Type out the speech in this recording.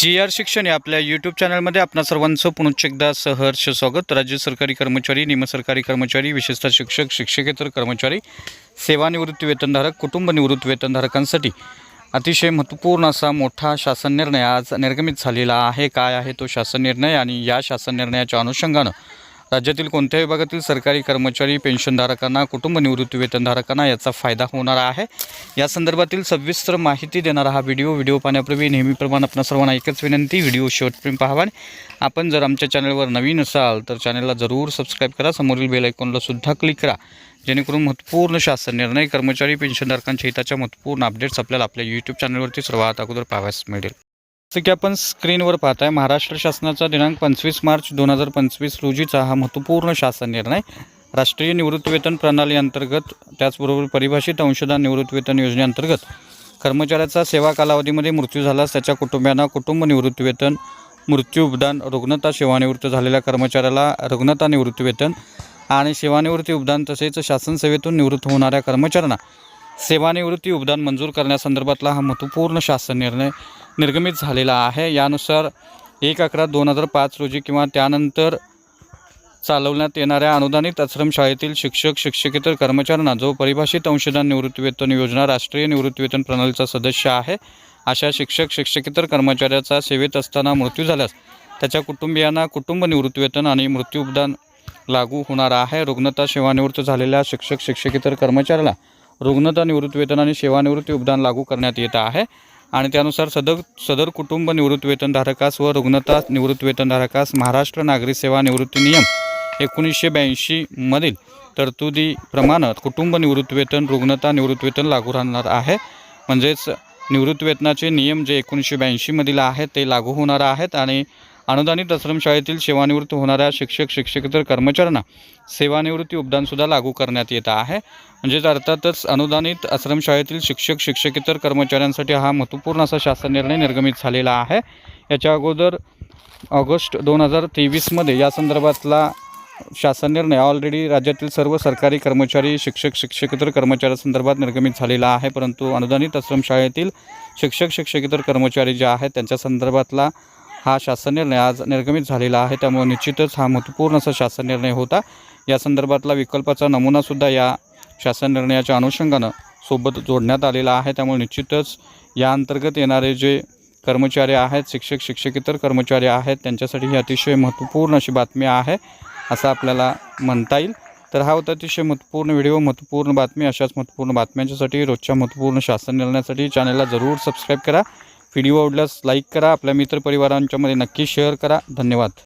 जी R शिक्षण या आपल्या यूट्यूब चॅनलमध्ये आपणा सर्वांचं पुनश्च एकदा सहर्ष स्वागत. राज्य सरकारी कर्मचारी निमसरकारी कर्मचारी विशेषतः शिक्षक शिक्षकेतर कर्मचारी सेवानिवृत्ती वेतनधारक कुटुंब निवृत्ती वेतनधारकांसाठी अतिशय महत्त्वपूर्ण असा मोठा शासन निर्णय आज निर्गमित झालेला आहे. काय आहे तो शासन निर्णय? आणि या शासन निर्णयाच्या अनुषंगानं राज्यातील कोणत्याही विभागातील सरकारी कर्मचारी पेन्शनधारकांना कुटुंब निवृत्ती वेतनधारकांना याचा फायदा होणार आहे. या संदर्भातील सविस्तर माहिती देणारा हा व्हिडिओ व्हिडिओ पाहण्यापूर्वी नेहमीप्रमाणे आपणा सर्वांना एकच विनंती व्हिडिओ शेवटपर्यंत पाहावा. आपण जर आमच्या चॅनलवर नवीन असाल तर चॅनलला जरूर सबस्क्राईब करा. समोरील बेल आयकॉनला सुद्धा क्लिक करा. जेणेकरून महत्त्वपूर्ण शासन निर्णय कर्मचारी पेन्शनधारकांच्या हिताच्या महत्त्वपूर्ण अपडेट्स आपल्याला आपल्या यूट्यूब चॅनलवरती सर्वात अगोदर पाहावयास मिळेल जसं की आपण स्क्रीनवर पाहताय महाराष्ट्र शासनाचा दिनांक पंचवीस मार्च दोन हजार पंचवीस रोजीचा हा महत्त्वपूर्ण शासन निर्णय. राष्ट्रीय निवृत्तीवेतन प्रणाली अंतर्गत त्याचबरोबर परिभाषित अंशदान निवृत्तीवेतन योजनेअंतर्गत कर्मचाऱ्याचा सेवा कालावधीमध्ये मृत्यू झाल्यास त्याच्या कुटुंबियांना कुटुंब निवृत्तीवेतन मृत्यू उपदान रुग्णता सेवानिवृत्त झालेल्या कर्मचाऱ्याला रुग्णता निवृत्तीवेतन आणि सेवानिवृत्ती उपदान तसेच शासन सेवेतून निवृत्त होणाऱ्या कर्मचाऱ्यांना सेवानिवृत्ती उपदान मंजूर करण्यासंदर्भातला हा महत्त्वपूर्ण शासन निर्णय निर्गमित झालेला आहे. यानुसार एक अकरा दोन हजार पाच रोजी किंवा त्यानंतर चालवण्यात येणाऱ्या अनुदानित आश्रमशाळेतील शिक्षक शिक्षकेतर कर्मचाऱ्यांना जो परिभाषित अंशदान निवृत्तीवेतन योजना राष्ट्रीय निवृत्तीवेतन प्रणालीचा सदस्य आहे अशा शिक्षक शिक्षकेतर कर्मचाऱ्याचा सेवेत असताना मृत्यू झाल्यास त्याच्या कुटुंबियांना कुटुंब निवृत्तीवेतन आणि मृत्यू उपदान लागू होणार आहे. रुग्णता सेवानिवृत्त झालेल्या शिक्षक शिक्षकेतर कर्मचाऱ्याला रुग्णता निवृत्तीवेतन आणि सेवानिवृत्ती उपदान लागू करण्यात येत आहे. आणि त्यानुसार सदर सदर कुटुंब निवृत्तीवेतनधारकास व रुग्णता निवृत्तीवेतनधारकास महाराष्ट्र नागरी सेवा निवृत्ती नियम एकोणीसशे ब्याऐंशीमधील तरतुदीप्रमाणे कुटुंब निवृत्तीवेतन रुग्णता निवृत्तीवेतन लागू राहणार आहे. म्हणजेच निवृत्तीवेतनाचे नियम जे एकोणीसशे ब्याऐंशीमधील आहेत ते लागू होणार आहेत आणि अनुदानित आश्रमशाळेतील सेवानिवृत्त होणाऱ्या शिक्षक शिक्षकेतर कर्मचाऱ्यांना सेवानिवृत्ती उपदानसुद्धा लागू करण्यात येत आहे. म्हणजेच अर्थातच अनुदानित आश्रमशाळेतील शिक्षक शिक्षकेतर कर्मचाऱ्यांसाठी हा महत्त्वपूर्ण असा शासन निर्णय निर्गमित झालेला आहे. याच्या अगोदर ऑगस्ट दोन हजार तेवीसमध्ये या संदर्भातला शासन निर्णय ऑलरेडी राज्यातील सर्व सरकारी कर्मचारी शिक्षक शिक्षकेतर कर्मचाऱ्यासंदर्भात निर्गमित झालेला आहे. परंतु अनुदानित आश्रमशाळेतील शिक्षक शिक्षकेतर कर्मचारी जे आहेत त्यांच्या संदर्भातला हा शासन निर्णय आज निर्गमित झालेला आहे. त्यामुळे निश्चितच हा महत्त्वपूर्ण असा शासन निर्णय होता. या संदर्भातला विकल्पाचा नमुनासुद्धा या शासन निर्णयाच्या अनुषंगानं सोबत जोडण्यात आलेला आहे. त्यामुळे निश्चितच या अंतर्गत येणारे जे कर्मचारी आहेत शिक्षक शिक्षकेतर कर्मचारी आहेत त्यांच्यासाठी ही अतिशय महत्त्वपूर्ण अशी बातमी आहे असं आपल्याला म्हणता येईल. तर हा होता अतिशय महत्त्वपूर्ण व्हिडिओ महत्त्वपूर्ण बातमी. अशाच महत्त्वपूर्ण बातम्यांच्यासाठी रोजच्या महत्त्वपूर्ण शासन निर्णयासाठी चॅनलला जरूर सबस्क्राईब करा. व्हिडिओ आवडल्यास लाईक करा आपल्या मित्रपरिवारांच्यामध्ये नक्की शेअर करा. धन्यवाद.